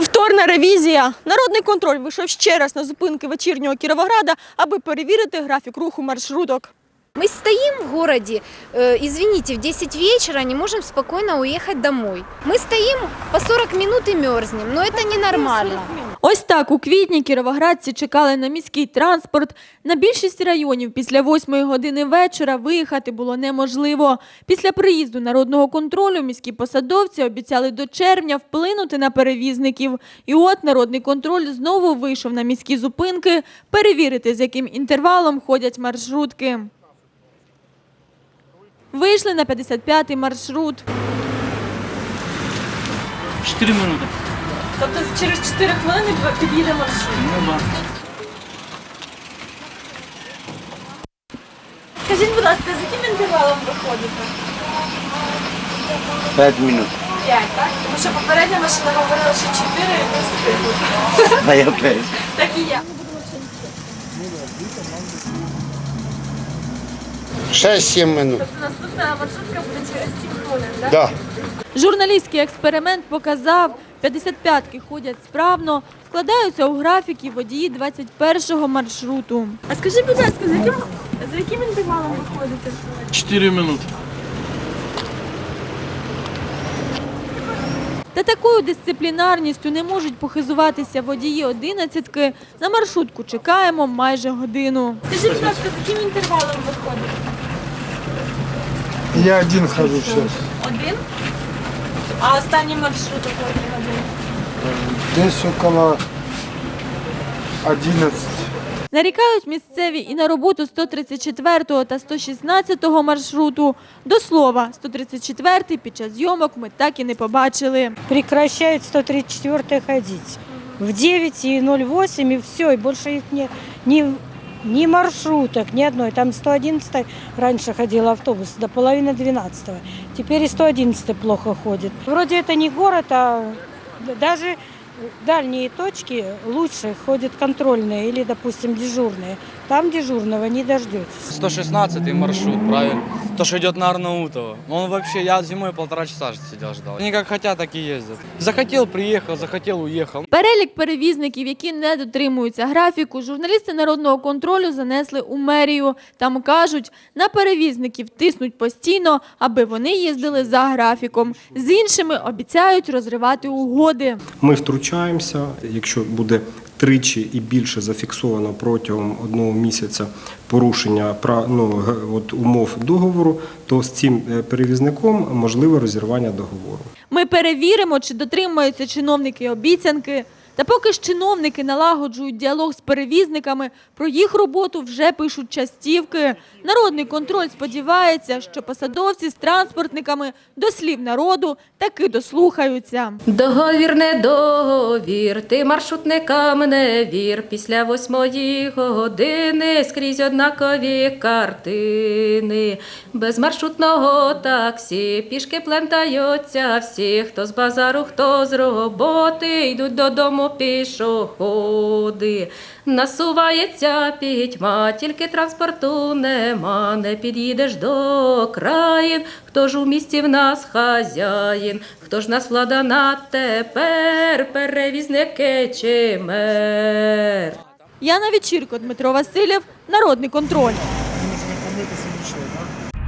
Повторна ревізія. Народний контроль вийшов ще раз на зупинки вечірнього Кіровограда, аби перевірити графік руху маршруток. Мы стоим в городе, э, извините, в 10 вечера не можем спокойно уехать домой. Мы стоим по 40 минут и мерзнем, но это ненормально. Ось так у квітні кіровоградці чекали на міський транспорт. На більшість районів після 8 години вечора виїхати було неможливо. Після приїзду народного контролю міські посадовці обіцяли до червня вплинути на перевізників. І от народний контроль знову вийшов на міські зупинки перевірити, з яким інтервалом ходять маршрутки. Вийшли на 55-й маршрут. 4 минути. Тобто через 4 хвилини під'їде маршрут. Ну. Скажіть, будь ласка, з яким інтервалом ви ходите? 5 минут. П'ять, так? Тому що попередня машина говорила, що чотири і ви встигли. А я 5. Так і я. 6-7 минут. Тобто наступна маршрутка буде через 7 хвилин, так? Да. Журналістський експеримент показав, 55-ки ходять справно, складаються у графіки водії 21-го маршруту. А скажіть, будь ласка, з яким, з яким інтервалом ви ходите? 4 минути. Та такою дисциплінарністю не можуть похизуватися водії одинадцятки. На маршрутку чекаємо майже годину. Скажіть, будь ласка, з яким інтервалом ви ходите? Я один хожу сейчас. Один? А останній маршрут о котрій годині? Около 11. Нарікають місцеві і на роботу 134 та 116 маршруту. До слова, 134 під час зйомок ми так і не побачили. прекращает 134 ходить. В 9.08 и все, и больше их не, ни, ни маршруток, ни одной. Там 111 раньше ходил автобус до половины 12 Теперь и 111 плохо ходит. Вроде это не город, а даже дальние точки лучше ходят контрольные или, допустим, дежурные. Там дежурного не дождетесь. 116 маршрут, правильно? То, что идет на Арнаутово. Он вообще, я зимой полтора часа сидел, ждал. Они как хотят, так и ездят. Захотел, приехал, захотел, уехал. Перелік перевізників, які не дотримуються графіку, журналісти народного контролю занесли у мерію. Там кажуть, на перевізників тиснуть постійно, аби вони їздили за графіком. З іншими обіцяють розривати угоди. Ми втручаємося, якщо буде тричі і більше зафіксовано протягом одного місяця порушення ну, от умов договору, то з цим е, перевізником можливе розірвання договору. Ми перевіримо, чи дотримуються чиновники обіцянки. Та поки ж чиновники налагоджують діалог з перевізниками, про їх роботу вже пишуть частівки. Народний контроль сподівається, що посадовці з транспортниками до слів народу таки дослухаються. Договір не договір, ти маршрутникам не вір. Після восьмої години скрізь однакові картини. Без маршрутного таксі пішки плентаються всі, хто з базару, хто з роботи, йдуть додому пішоходи. Насувається пітьма, тільки транспорту нема, не під'їдеш до країн. Хто ж у місті в нас хазяїн? Хто ж нас влада на тепер? Перевізники чи мер? Яна Вечірко, Дмитро Васильєв, Народний контроль.